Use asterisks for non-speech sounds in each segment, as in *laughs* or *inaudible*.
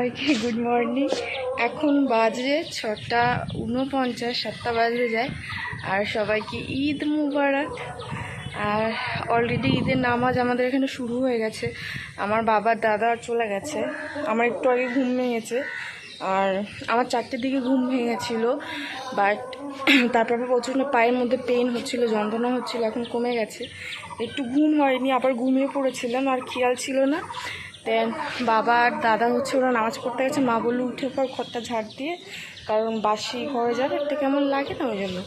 সবাইকে good morning. এখন বাজে ছটা উনপঞ্চাশ সাতটা বাজে যায়। আর সবাইকে ঈদ মুবারক। আর অলরেডি ঈদের নামাজ আমাদের এখানে শুরু হয়ে গেছে। আমার বাবার দাদা চলে গেছে। আমার একটু আগে ঘুম ভেঙেছে। আর আমার চারটের দিকে ঘুম ভেঙে গেছিল বাট তারপর প্রচণ্ড পায়ের মধ্যে পেন হচ্ছিল, যন্ত্রণা হচ্ছিল, এখন কমে গেছে। একটু ঘুম হয়নি, আবার ঘুমিয়ে পড়েছিলাম। আর খেয়াল ছিল না। দেন বাবা আর দাদা হচ্ছে ওরা নামাজ পড়তে গেছে। মা বলল, উঠে পর ঘরটা ঝাড় দিয়ে। কারণ বাসি ঘরে যাবে, একটা কেমন লাগে না ওই জন্য।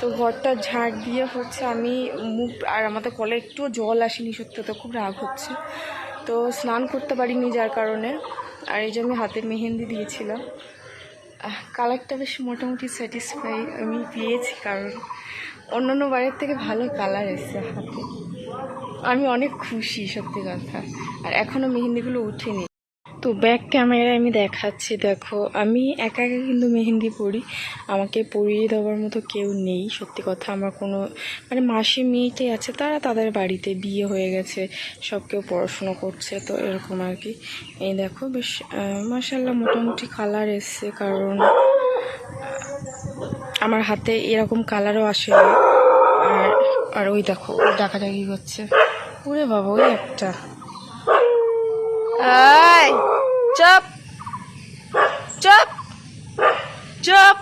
তো ঘরটা ঝাড় দিয়ে হচ্ছে আমি মুখ, আর আমাদের কলে একটুও জল আসেনি সত্যি তো খুব রাগ হচ্ছে। তো স্নান করতে পারিনি যার কারণে, আর এই যে আমি হাতে মেহেন্দি দিয়েছিলাম। কালারটা বেশ মোটামুটি স্যাটিসফাই আমি পেয়েছি, কারণ অন্যান্য বাড়ির থেকে ভালো কালার এসছে হাতে। আমি অনেক খুশি, সত্যি কথা। আর এখনও মেহেন্দিগুলো উঠেনি। তো ব্যাক ক্যামেরায় আমি দেখাচ্ছি, দেখো। আমি একা একা কিন্তু মেহেন্দি পড়ি আমাকে পরিয়ে দেওয়ার মতো কেউ নেই, সত্যি কথা। আমার কোনো মানে মাসি মেয়েটাই আছে, তারা তাদের বাড়িতে বিয়ে হয়ে গেছে, সব কেউ পড়াশুনো করছে, তো এরকম আর কি। এই দেখো, বেশ মাসাল্লাহ মোটামুটি কালার এসছে, কারণ আমার হাতে এরকম কালারও আসে না। আর ওই দেখো ডাকাডাকি করছে? ওরে বাবা ওই একটা। Chop chop chop.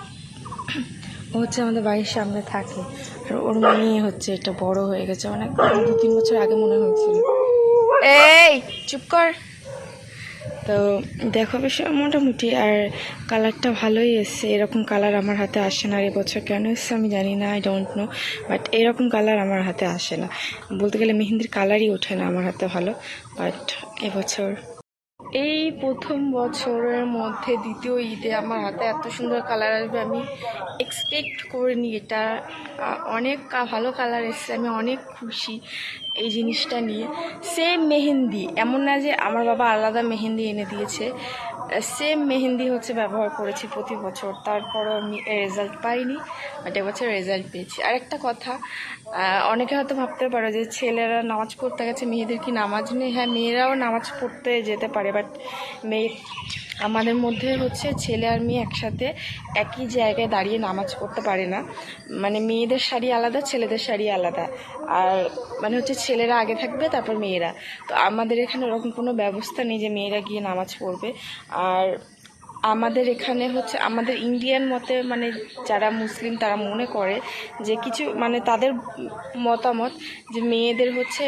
ও হচ্ছে আমাদের বাড়ির সামনে থাকে। আর ওর মেয়ে হচ্ছে এটা বড় হয়ে গেছে অনেক দু তিন বছর আগে মনে হয়েছিল। এই চুপ কর। তো দেখো বেশি মোটামুটি আর কালারটা ভালোই এসছে। এরকম কালার আমার হাতে আসে না। আর এবছর কেন এসছে আমি জানি না আই ডোন্ট নো বাট এরকম কালার আমার হাতে আসে না। বলতে গেলে মেহেন্দির কালারই ওঠে না আমার হাতে ভালো বাট এবছর এই প্রথম বছরের মধ্যে দ্বিতীয় ঈদে আমার হাতে এত সুন্দর কালার আসবে, আমি এক্সপেক্ট করিনি এটা। অনেক ভালো কালার এসছে, আমি অনেক খুশি এই জিনিসটা নিয়ে। সেম মেহেন্দি, এমন না যে আমার বাবা আলাদা মেহেন্দি এনে দিয়েছে। সেম মেহেন্দি হচ্ছে ব্যবহার করেছি প্রতি বছর। তারপরও আমি রেজাল্ট পাইনি বাট এবছর রেজাল্ট পেয়েছি। আর একটা কথা অনেকে হয়তো ভাবতে পারো যে ছেলেরা নামাজ পড়তে গেছে, মেয়েদের কি নামাজ নেই? হ্যাঁ মেয়েরাও নামাজ পড়তে যেতে পারে বাট মেয়ে আমাদের মধ্যে হচ্ছে ছেলে আর মেয়ে একসাথে একই জায়গায় দাঁড়িয়ে নামাজ পড়তে পারে না। মানে মেয়েদের শাড়ি আলাদা, ছেলেদের শাড়ি আলাদা। আর মানে হচ্ছে ছেলেরা আগে থাকবে, তারপর মেয়েরা। তো আমাদের এখানে ওরকম কোনো ব্যবস্থা নেই যে মেয়েরা গিয়ে নামাজ পড়বে। আর আমাদের এখানে হচ্ছে, আমাদের ইন্ডিয়ান মতে মানে যারা মুসলিম তারা মনে করে যে কিছু মানে তাদের মতামত যে মেয়েদের হচ্ছে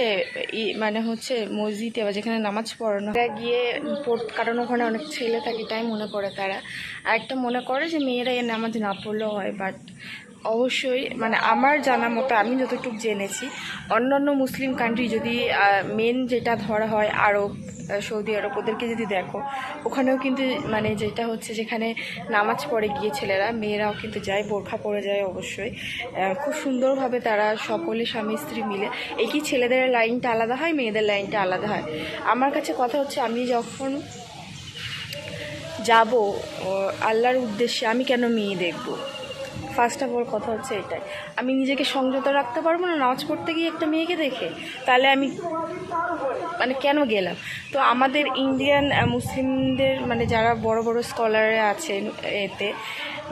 মানে হচ্ছে মসজিদে বা যেখানে নামাজ পড়ানো গিয়ে পড়, কারণ ওখানে অনেক ছেলে থাকে তাই মনে করে তারা। আর একটা মনে করে যে মেয়েরা এ নামাজ না পড়লেও হয় বাট অবশ্যই মানে আমার জানা মতো আমি যতটুকু জেনেছি, অন্যান্য মুসলিম কান্ট্রি যদি মেন যেটা ধরা হয় আরব সৌদি আরব, ওদেরকে যদি দেখো, ওখানেও কিন্তু মানে যেটা হচ্ছে যেখানে নামাজ পড়ে গিয়ে ছেলেরা, মেয়েরাও কিন্তু যায়, বোরখা পরে যায় অবশ্যই। খুব সুন্দরভাবে তারা সকলে স্বামী স্ত্রী মিলে কি ছেলেদের লাইনটা আলাদা হয়, মেয়েদের লাইনটা আলাদা হয়। আমার কাছে কথা হচ্ছে, আমি যখন যাব আল্লাহর উদ্দেশ্যে আমি কেন মেয়ে দেখব? ফার্স্ট অফ অল কথা হচ্ছে এটাই। আমি নিজেকে সংযত রাখতে পারব না, নামাজ পড়তে গিয়ে একটা মেয়েকে দেখে, তাহলে আমি মানে কেন গেলাম? তো আমাদের ইন্ডিয়ান মুসলিমদের মানে যারা বড় বড় স্কলারে আছেন এতে,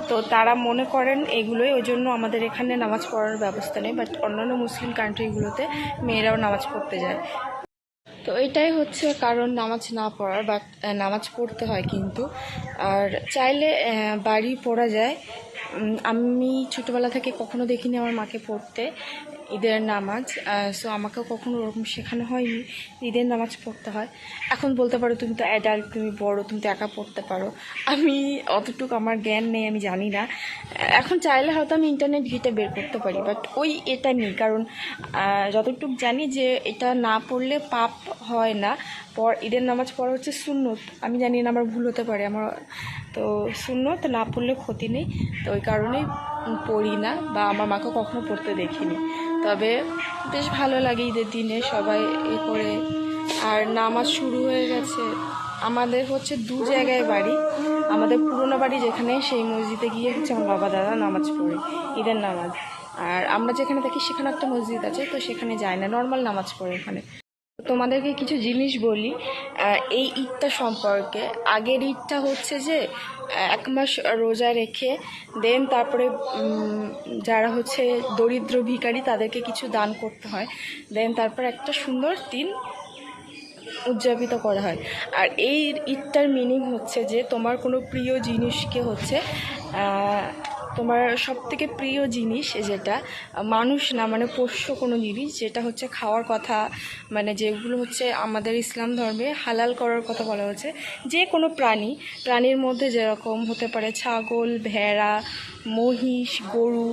তো তারা মনে করেন এগুলোই, ওই জন্য আমাদের এখানে নামাজ পড়ার ব্যবস্থা নেই বাট অন্যান্য মুসলিম কান্ট্রিগুলোতে মেয়েরাও নামাজ পড়তে যায়। তো এটাই হচ্ছে কারণ নামাজ না পড়ার বাট নামাজ পড়তে হয় কিন্তু। আর চাইলে বাড়ি পড়া যায় আমি ছোটোবেলা থেকে কখনো দেখিনি আমার মাকে পড়তে, ঈদের নামাজ। সো আমাকেও কখনো ওরকম শেখানো হয়নি ঈদের নামাজ পড়তে হয়। এখন বলতে পারো তুমি তো অ্যাডাল্ট তুমি বড়, তুমি তো একা পড়তে পারো। আমি অতটুকু আমার জ্ঞান নেই, আমি জানি না। এখন চাইলে হয়তো আমি ইন্টারনেট ঘেটে বের করতে পারি বাট ওই এটা নেই। কারণ যতটুকু জানি যে এটা না পড়লে পাপ হয় না। পর ঈদের নামাজ পড়া হচ্ছে সুন্নত। আমি জানি না আমার ভুল হতে পারে, আমার তো শূন্য, তো না পড়লে ক্ষতি নেই। তো ওই কারণেই পড়ি না বা আমার মাকে কখনো পড়তে দেখিনি। তবে বেশ ভালো লাগে ঈদের দিনে সবাই এ করে। আর নামাজ শুরু হয়ে গেছে। আমাদের হচ্ছে দু জায়গায় বাড়ি। আমাদের পুরোনো বাড়ি যেখানে, সেই মসজিদে গিয়ে হচ্ছে আমার বাবা দাদা নামাজ পড়ে, ঈদের নামাজ। আর আমরা যেখানে থাকি, সেখানে একটা মসজিদ আছে, তো সেখানে যায় না। নর্মাল নামাজ পড়ে এখানে তোমাদেরকে কিছু জিনিস বলি এই ঈদটা সম্পর্কে। আগের ঈদটা হচ্ছে যে এক মাস রোজা রেখে দেন তারপরে যারা হচ্ছে দরিদ্র ভিখারি, তাদেরকে কিছু দান করতে হয়। দেন তারপর একটা সুন্দর দিন উদযাপিত করা হয়। আর এই ঈদটার মিনিং হচ্ছে যে, তোমার কোনো প্রিয় জিনিসকে হচ্ছে তোমার সব থেকে প্রিয় জিনিস যেটা, মানুষ না মানে পোষ্য কোনো জিনিস, যেটা হচ্ছে খাওয়ার কথা মানে যেগুলো হচ্ছে আমাদের ইসলাম ধর্মে হালাল করার কথা বলা হচ্ছে, যে কোনো প্রাণী, প্রাণীর মধ্যে যেরকম হতে পারে ছাগল, ভেড়া, মহিষ, গরু,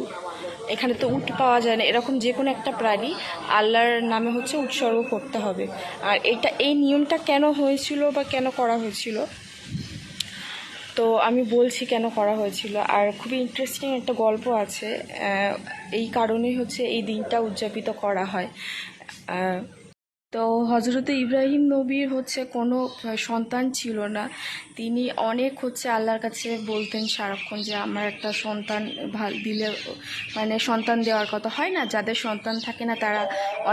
এখানে তো উট পাওয়া যায় না, এরকম যে কোনো একটা প্রাণী আল্লাহর নামে হচ্ছে উৎসর্গ করতে হবে। আর এটা, এই নিয়মটা কেন হয়েছিল বা কেন করা হয়েছিল? তো আমি বলছি কেন করা হয়েছিল। আর খুবই ইন্টারেস্টিং একটা গল্প আছে এই কারণেই হচ্ছে এই দিনটা উদযাপিত করা হয়। তো হজরতে ইব্রাহিম নবীর হচ্ছে কোনো সন্তান ছিল না। তিনি অনেক হচ্ছে আল্লাহর কাছে বলতেন সারাক্ষণ যে, আমার একটা সন্তান দিলে মানে সন্তান দেওয়ার কথা। হয় না, যাদের সন্তান থাকে না, তারা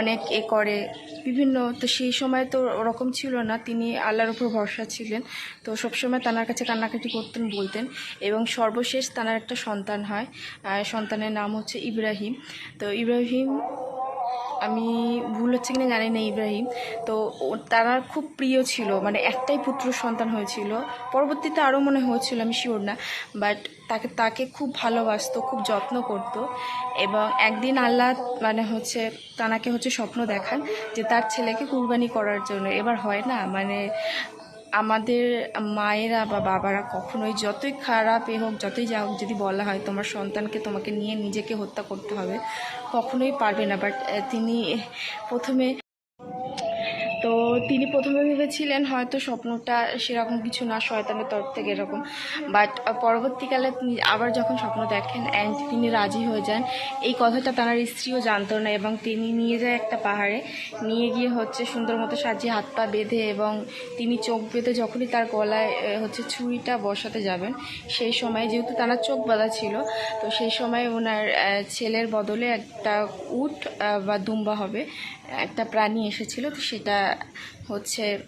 অনেক এ করে। বিভিন্ন, তো সেই সময় তো ওরকম ছিল না। তিনি আল্লাহর উপর ভরসা ছিলেন। তো সবসময় তানার কাছে কান্নাকাটি করতেন, বলতেন এবং সর্বশেষ তানার একটা সন্তান হয়। সন্তানের নাম হচ্ছে ইব্রাহিম। তো ইব্রাহিম আমি ভুল হচ্ছে কিনা জানি না, ইব্রাহিম। তো তারা খুব প্রিয় ছিল মানে একটাই পুত্র সন্তান হয়েছিল। পরবর্তীতে আরও মনে হয়েছিল, আমি শিওর না। বাট তাকে তাকে খুব ভালোবাসতো, খুব যত্ন করতো। এবং একদিন আল্লাহ মানে হচ্ছে, তানাকে হচ্ছে স্বপ্ন দেখান যে তার ছেলেকে কুরবানি করার জন্য। এবার হয় না মানে আমাদের মায়েরা বা বাবারা কখনোই যতই খারাপ এ হোক, যতই যা হোক, যদি বলা হয় তোমার সন্তানকে তোমাকে নিয়ে নিজেকে হত্যা করতে হবে কখনোই পারবে না বাট তিনি প্রথমে তিনি প্রথমে ভেবেছিলেন হয়তো স্বপ্নটা সেরকম কিছু না, শয়তানের তরফ থেকে এরকম। বাট পরবর্তীকালে তিনি আবার যখন স্বপ্ন দেখেন অ্যান্ড তিনি রাজি হয়ে যান, এই কথাটা তার স্ত্রীও জানতো না এবং তিনি নিয়ে যায় একটা পাহাড়ে। নিয়ে গিয়ে হচ্ছে সুন্দর মতো সাজিয়ে হাত পা বেঁধে এবং তিনি চোখ বেঁধে যখনই তার গলায় হচ্ছে ছুরিটা বসাতে যাবেন, সেই সময় যেহেতু তার চোখ বাঁধা ছিল, তো সেই সময় ওনার ছেলের বদলে একটা উট বা দুম্বা হবে একটা প্রাণী এসেছিল, তো সেটা হচ্ছে,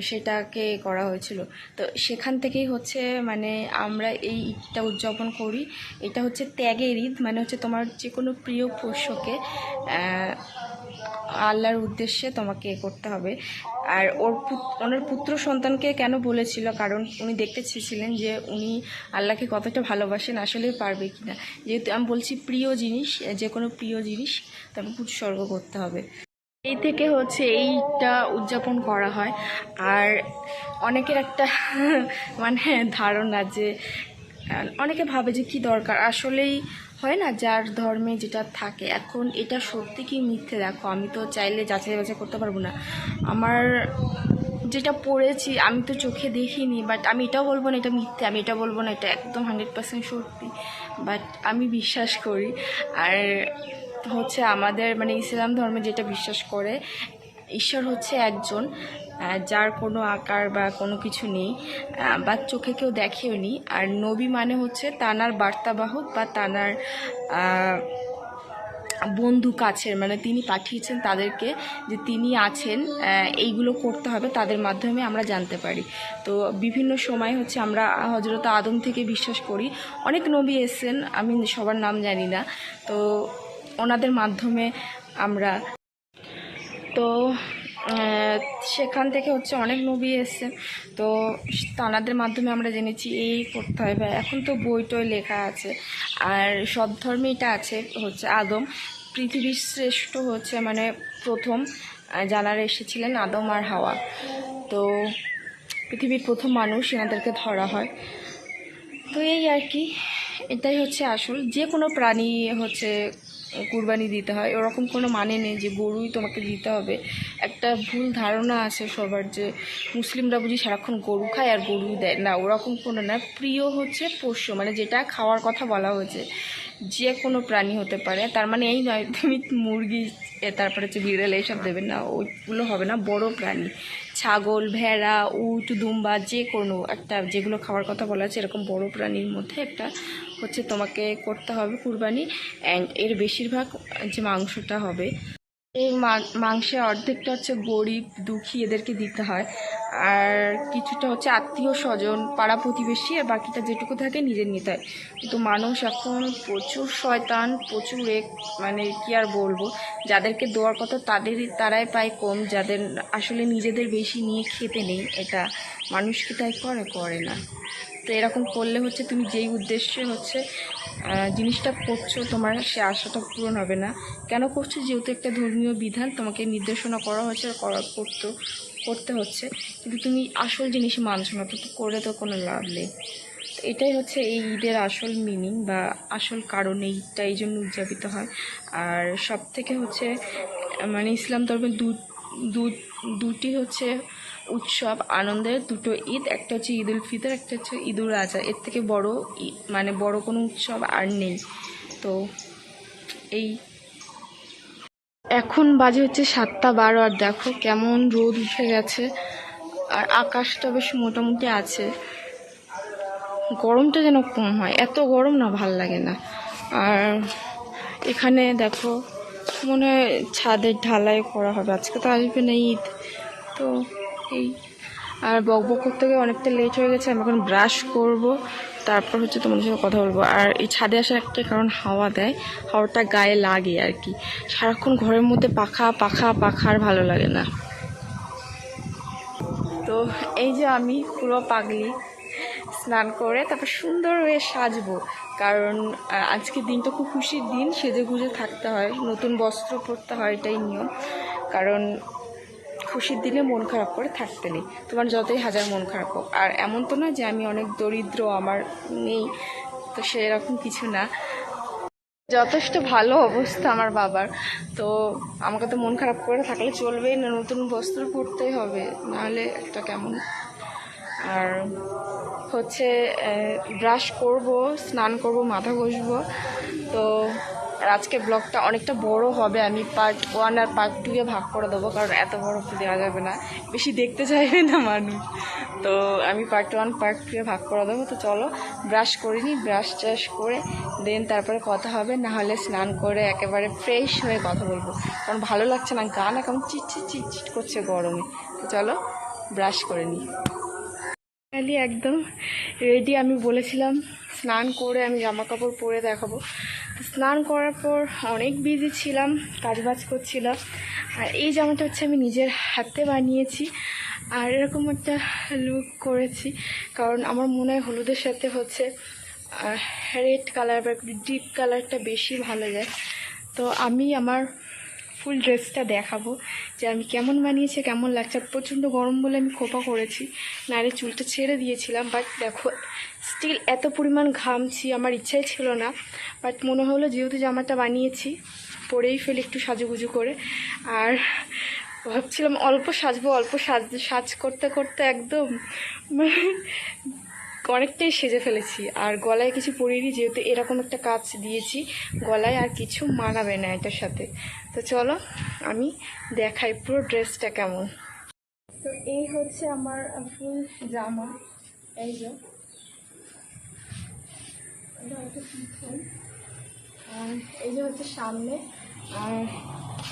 সেটাকে করা হয়েছিল। তো সেখান থেকেই হচ্ছে মানে আমরা এই ঈদটা উদযাপন করি। এটা হচ্ছে ত্যাগের ঈদ মানে হচ্ছে তোমার যে কোনো প্রিয় পোষ্যকে আল্লাহর উদ্দেশ্যে তোমাকে এ করতে হবে। আর ওর ওনার পুত্র সন্তানকে কেন বলেছিল? কারণ উনি দেখতে চেয়েছিলেন যে উনি আল্লাহকে কতটা ভালোবাসেন, আসলে পারবে কি না যেহেতু আমি বলছি প্রিয় জিনিস, যে কোনো প্রিয় জিনিস তাকে উৎসর্গ করতে হবে। এই থেকে হচ্ছে এইটা উদযাপন করা হয়। আর অনেকের একটা মানে ধারণা যে, অনেকে ভাবে যে কি দরকার? আসলেই হয় না যার ধর্মে যেটা থাকে। এখন এটা সত্যি কি মিথ্যে দেখো? আমি তো চাইলে যাচাই বাছাই করতে পারব না। আমার যেটা পড়েছি, আমি তো চোখে দেখিনি বাট আমি এটাও বলব না এটা মিথ্যে, আমি এটা বলব না, এটা একদম হান্ড্রেড পার্সেন্ট সত্যি। বাট আমি বিশ্বাস করি। আর হচ্ছে আমাদের মানে ইসলাম ধর্মে যেটা বিশ্বাস করে, ঈশ্বর হচ্ছে একজন। যার কোনো আকার বা কোনো কিছু নেই বা চোখে কেউ দেখেও নি। আর নবী মানে হচ্ছে তানার বার্তাবাহক বা তানার বন্ধু কাছের মানে তিনি পাঠিয়েছেন তাদেরকে যে তিনি আছেন এইগুলো করতে হবে, তাদের মাধ্যমে আমরা জানতে পারি। তো বিভিন্ন সময় হচ্ছে আমরা হজরত আদম থেকে বিশ্বাস করি। অনেক নবী এসেছেন, আমি সবার নাম জানি না। তো ওনাদের মাধ্যমে আমরা তো সেখান থেকে হচ্ছে অনেক নবী এসেছেন তো তানাদের মাধ্যমে আমরা জেনেছি এই করতে হয় বা এখন তো বই টই লেখা আছে। আর সব ধর্মে এটা আছে হচ্ছে আদম। পৃথিবীর শ্রেষ্ঠ হচ্ছে মানে প্রথম জানারা এসেছিলেন আদম আর হাওয়া। তো পৃথিবীর প্রথম মানুষ এনাদেরকে ধরা হয়। তো এই আর কি, এটাই হচ্ছে আসল। যে কোনো প্রাণী হচ্ছে কুরবানি দিতে হয়। ওরকম কোনো মানে নেই যে গরুই তোমাকে দিতে হবে। একটা ভুল ধারণা আছে সবার যে মুসলিমরা বুঝি সারাক্ষণ গরু খায় আর গরু দেয়। না, ওরকম কোনো না, প্রিয় হচ্ছে পোষ্য। মানে যেটা খাওয়ার কথা বলা হয়েছে। যে কোনো প্রাণী হতে পারে, তার মানে এই নয়, তুমি মুরগি তারপরে হচ্ছে বিড়াল, এইসব দেবে না, ওইগুলো হবে না, বড় প্রাণী। ছাগল, ভেড়া, উট, দুম্বা যে কোনো একটা, যেগুলো খাওয়ার কথা বলা আছে, এরকম বড় প্রাণীর মধ্যে একটা হচ্ছে তোমাকে করতে হবে কুরবানি অ্যান্ড এর বেশিরভাগ যে মাংসটা হবে, এই মাংসের অর্ধেকটা হচ্ছে গরিব, দুঃখী, এদেরকে দিতে হয়। আর কিছুটা হচ্ছে আত্মীয় স্বজন, পাড়া প্রতিবেশী আর বাকিটা যেটুকু থাকে নিজের নিতে হয়। কিন্তু মানুষ এখন প্রচুর শয়তান, প্রচুর এক মানে কি আর বলব, যাদেরকে দেওয়ার কথা তাদের, তারাই পায় কম, যাদের আসলে নিজেদের বেশি নিয়ে খেতে নেই, এটা মানুষ কি তাই করে করে না। তো এরকম করলে হচ্ছে তুমি যেই উদ্দেশ্যে হচ্ছে জিনিসটা করছ তোমার, সে আশাটা পূরণ হবে না। কেন করছ? যেহেতু একটা ধর্মীয় বিধান, তোমাকে নির্দেশনা করা হয়েছে, করা করতে করতে হচ্ছে। কিন্তু তুমি আসল জিনিস মানছো না, তো করে তো কোনো লাভ নেই। তো এটাই হচ্ছে এই ঈদের আসল মিনিং বা আসল কারণ এই ঈদটা এই জন্য উদযাপিত হয়। আর সব থেকে হচ্ছে মানে ইসলাম ধর্মের দু- দুটি হচ্ছে উৎসব, আনন্দের দুটো ঈদ, একটা হচ্ছে ঈদ উল ফিতর, একটা হচ্ছে ঈদ উল আজহা। এর থেকে বড় মানে বড় কোনো উৎসব আর নেই। তো এই এখন বাজে হচ্ছে সাতটা বারো, আর দেখো কেমন রোদ উঠে গেছে। আর আকাশটা বেশ মোটামুটি আছে। গরমটা যেন কম হয়। এত গরম না, ভালো লাগে না। আর এখানে দেখো, মনে হয় ছাদের ঢালাই করা হবে। আজকে তো আসবে না ঈদ। তো এই আর বক বক করতে গিয়ে অনেকটা লেট হয়ে গেছে, আমি এখন ব্রাশ করব, তারপর হচ্ছে তোমাদের সাথে কথা বলব। আর এই ছাদে আসার একটা কারণ হাওয়া দেয়, হাওয়াটা গায়ে লাগে আর কি। সারাক্ষণ ঘরের মধ্যে পাখা পাখা পাখা আর ভালো লাগে না। তো এই যে আমি পুরো পাগলি স্নান করে তারপর সুন্দর হয়ে সাজবো। কারণ আজকের দিনটা খুব খুশির দিন, সেজে গুজে থাকতে হয়, নতুন বস্ত্র পরতে হয় এটাই নিয়ম। কারণ খুশির দিনে মন খারাপ করে থাকতে নেই। তোমার যতই হাজার মন খারাপ হোক। আর এমন তো না যে আমি অনেক দরিদ্র, আমার নেই। তো সেরকম কিছু না। যথেষ্ট ভালো অবস্থা আমার বাবার। তো আমাকে তো মন খারাপ করে থাকলে চলবেই না নতুন বস্ত্র পরতেই হবে, নাহলে একটা কেমন? আর হচ্ছে ব্রাশ করব, স্নান করব, মাথা ঘষবো। তো আর আজকে ব্লগটা অনেকটা বড় হবে, আমি পার্ট ওয়ান আর পার্ট টু এ ভাগ করে দেবো, কারণ এত বড় দেওয়া যাবে না। বেশি দেখতে চাইবে না মানুষ। তো আমি পার্ট ওয়ান পার্ট টু এ ভাগ করে দেবো, তো চলো ব্রাশ করিনি ব্রাশ ট্রাশ করে দেন তারপরে কথা হবে, না হলে স্নান করে একেবারে ফ্রেশ হয়ে কথা বলব। কারণ ভালো লাগছে না, গা না কেমন চিটচিট চিটচিট করছে গরমে। তো চলো ব্রাশ করে নিই একদম রেডি আমি বলেছিলাম, স্নান করে আমি জামা কাপড় পরে দেখাবো। স্নান করার পর অনেক বিজি ছিলাম, কাজবাজ করছিলাম। আর এই জামাটা হচ্ছে আমি নিজের হাতে বানিয়েছি। আর এরকম একটা লুক করেছি, কারণ আমার মনে হয় হলুদের সাথে হচ্ছে রেড কালার বা ডিপ কালারটা বেশি ভালো যায়। তো আমি আমার ফুল ড্রেসটা দেখাবো যে আমি কেমন বানিয়েছি, কেমন লাগছে। প্রচণ্ড গরম বলে আমি খোপা করেছি। নারে চুলটা ছেড়ে দিয়েছিলাম বাট দেখো স্টিল এত পরিমাণ ঘামছি, আমার ইচ্ছাই ছিল না। বাট মনে হলো যেহেতু জামাটা বানিয়েছি, পরেই ফেলি একটু সাজুগুজু করে। আর ভাবছিলাম অল্প সাজবো, অল্প সাজ সাজ করতে করতে একদম অনেকটাই সেজে ফেলেছি। আর গলায় কিছু পরিনি, যেহেতু এরকম একটা কাজ দিয়েছি, গলায় আর কিছু মানাবে না এটার সাথে। তো চলো, আমি দেখাই পুরো ড্রেসটা কেমন। তো এই হচ্ছে আমার ফুল জামা। এই যে। এই যে হচ্ছে সামনে। আর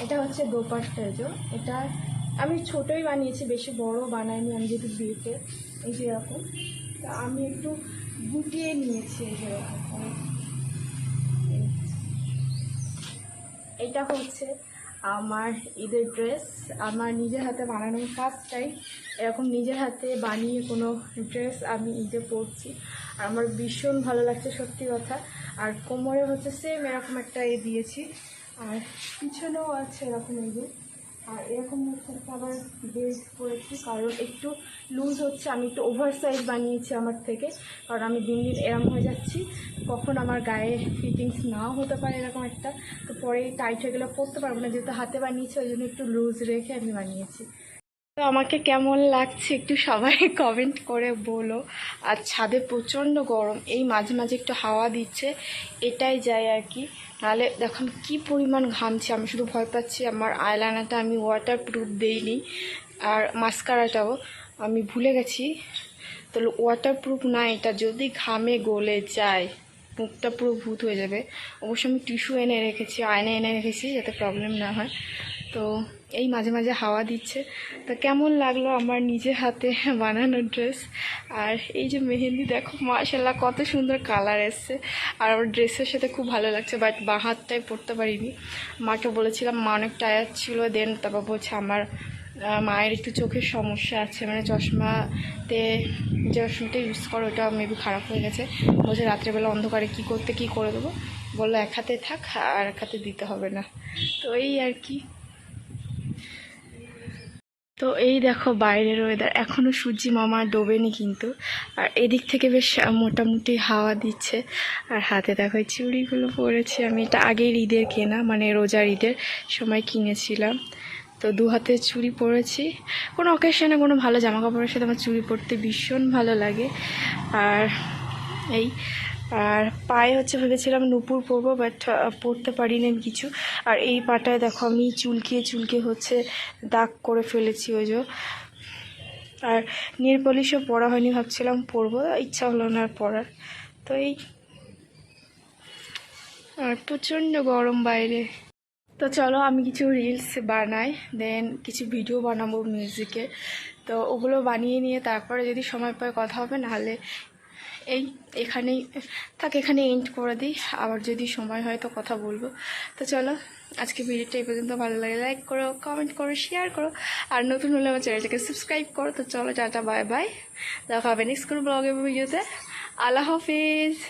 এটা হচ্ছে দোপাট্টা যে। এটা আমি ছোটোই বানিয়েছি, বেশি বড় বানাইনি আমি যেহেতু বিয়েতে। এই যে এরকম। তা আমি একটু গুটিয়ে নিয়েছি। এটা হচ্ছে আমার ঈদের ড্রেস। আমার নিজের হাতে বানানোর কাজটাই এরকম নিজের হাতে বানিয়ে কোনো ড্রেস আমি ঈদে পরছি। আর আমার ভীষণ ভালো লাগছে, সত্যি কথা। আর কোমরে হচ্ছে সেম এরকম একটা এ দিয়েছি। আর পিছনেও আছে এরকম যে। আর এরকম একটা আবার বেল্ট করেছি কারণ একটু লুজ হচ্ছে, আমি একটু ওভার সাইজ বানিয়েছি আমার থেকে, কারণ আমি দিন দিন এরম হয়ে যাচ্ছি। কখন আমার গায়ে ফিটিংস নাও হতে পারে এরকম একটা, তো পরে টাইট হয়ে গেলে পরতে পারব না, যেহেতু হাতে বানিয়েছি, ওই জন্য একটু লুজ রেখে আমি বানিয়েছি। তো আমাকে কেমন লাগছে একটু সবাই *laughs* কমেন্ট করে বলো। আর ছাদে প্রচণ্ড গরম, এই মাঝে মাঝে একটু হাওয়া দিচ্ছে, এটাই যায় আর কি। নাহলে দেখো আমি কী পরিমাণ ঘামছে, আমি শুধু ভয় পাচ্ছি আমার আইলাইনারটা আমি ওয়াটার প্রুফ দিইনি, আর মাস্কারাটাও আমি ভুলে গেছি, তো ওয়াটার প্রুফ না এটা, যদি ঘামে গলে যায়, মুখটা পুরো ভূত হয়ে যাবে। অবশ্য আমি টিস্যু এনে রেখেছি আয়না এনে রেখেছি, যাতে প্রবলেম না হয়। তো এই মাঝে মাঝে হাওয়া দিচ্ছে। তা কেমন লাগল আমার নিজে হাতে বানানো ড্রেস আর এই যে মেহেন্দি দেখো মাশাল্লাহ কত সুন্দর কালার এসছে। আর আমার ড্রেসের সাথে খুব ভালো লাগছে বাট বাঁ হাতটাই পরতে পারিনি। মাকে বলেছিলাম, মা অনেক টায়ার ছিল, দেন তারপর বলছে, আমার মায়ের একটু চোখের সমস্যা আছে মানে চশমাতে যে চশমাটা ইউজ করো, ওটা মেবি খারাপ হয়ে গেছে। বলছে, রাত্রেবেলা অন্ধকারে কি করতে, কি করে দেবো? বলল, এক হাতে থাক, আর এক হাতে দিতে হবে না। তো এই আর কি। তো এই দেখো বাইরের ওয়েদার এখনও সূর্যি মামা ডোবেনি কিন্তু। আর এদিক থেকে বেশ মোটামুটি হাওয়া দিচ্ছে। আর হাতে দেখো এই চুড়িগুলো পরেছি আমি। এটা আগের ঈদের কেনা মানে রোজার ঈদের সময় কিনেছিলাম। তো দু হাতে চুড়ি পরেছি। কোনো অকেশনে কোনো ভালো জামা কাপড়ের সাথে আমার চুড়ি পরতে ভীষণ ভালো লাগে। আর এই আর পায়ে হচ্ছে ভেবেছিলাম নুপুর পরবো বাট পরতে পারিনি আমি কিছু। আর এই পাটায় দেখো আমি চুলকিয়ে চুলকিয়ে হচ্ছে দাগ করে ফেলেছি ওই যে। আর নীল পলিশও পরা হয়নি, ভাবছিলাম পরবো, ইচ্ছা হলো না আর পরার। তো এই। আর প্রচণ্ড গরম বাইরে। তো চলো আমি কিছু রিলস বানাই দেন কিছু ভিডিও বানাবো মিউজিকে তো ওগুলো বানিয়ে নিয়ে তারপরে যদি সময় পায় কথা হবে, নাহলে এই, এখানেই থাক এখানে এন্ড করে দিই। আবার যদি সময় হয় তো কথা বলব। তো চলো আজকে ভিডিওটা এই পর্যন্ত। ভালো লাগে লাইক করো কমেন্ট করো শেয়ার করো। আর নতুন হলে আমার চ্যানেলটাকে সাবস্ক্রাইব করো। তো চলো চাটা বাই বাই দেখা হবে নেক্সট কোনো ব্লগে ভিডিওতে। আল্লাহ হাফিজ।